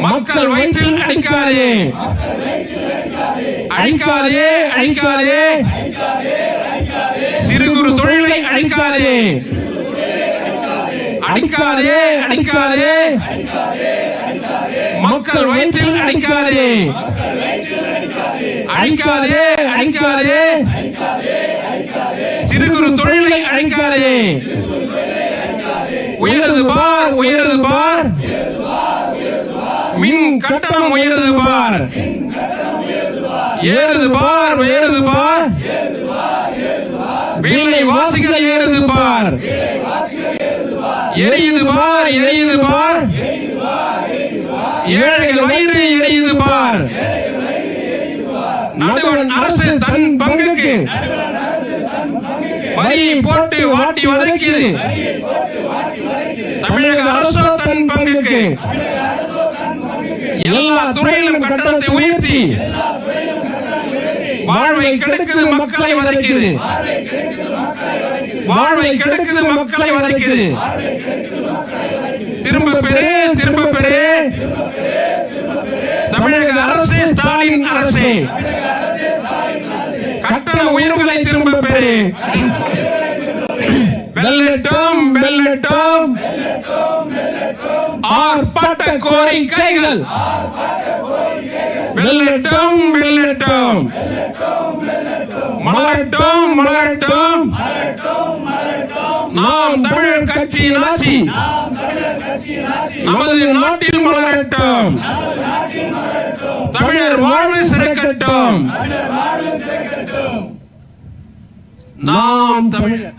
மக்கள் வயிற்றில் அடிக்காதே. அழிக்காதே அழிக்காதே சிறு குறு தொழிலை அழிக்காதே அடிக்காதே அடிக்காதே. மக்கள் வயிற்றில் அடிக்காதே. அழிக்காதே அழிக்காதே சிறு குறு தொழிலை அழிக்காதே உயரது பார் உயரது பார். கட்டணம் உயர்ந்து பார். ஏறுது பார் ஏறுது பார். வில்லை வாசிகள் ஏறுது பார். எரியுது பார் எரியுது பார். ஏழைகள் வயிறு எரியுது பார். நடுவன் அரசு தன் பங்குக்கு வரி போட்டு வாட்டி வதக்கியது. தமிழக அரசு தன் பங்குக்கு எல்லா துறையிலும் கட்டணத்தை உயர்த்தி வாழ்வை கெடுக்குது மக்களை வதைக்குது. வாழ்வை கெடுக்குது மக்களை வதைக்குது. திரும்ப பெரு திரும்ப பெரு தமிழக அரசு ஸ்டாலின் அரசு. கட்டண உயர்வுகளை திரும்ப பெறு. வெல்லட்டும் வெல்லட்டும். ஆர்ப்பாட்ட கோரிக்கைகள். வெல்லட்டும் வெல்லட்டும். மலரட்டும் மலரட்டும். நாம் தமிழர் கட்சியின் ஆட்சி நமது நாட்டில் மலரட்டும். தமிழர் வாழ்வு சிறக்கட்டும். நாம் தமிழர்.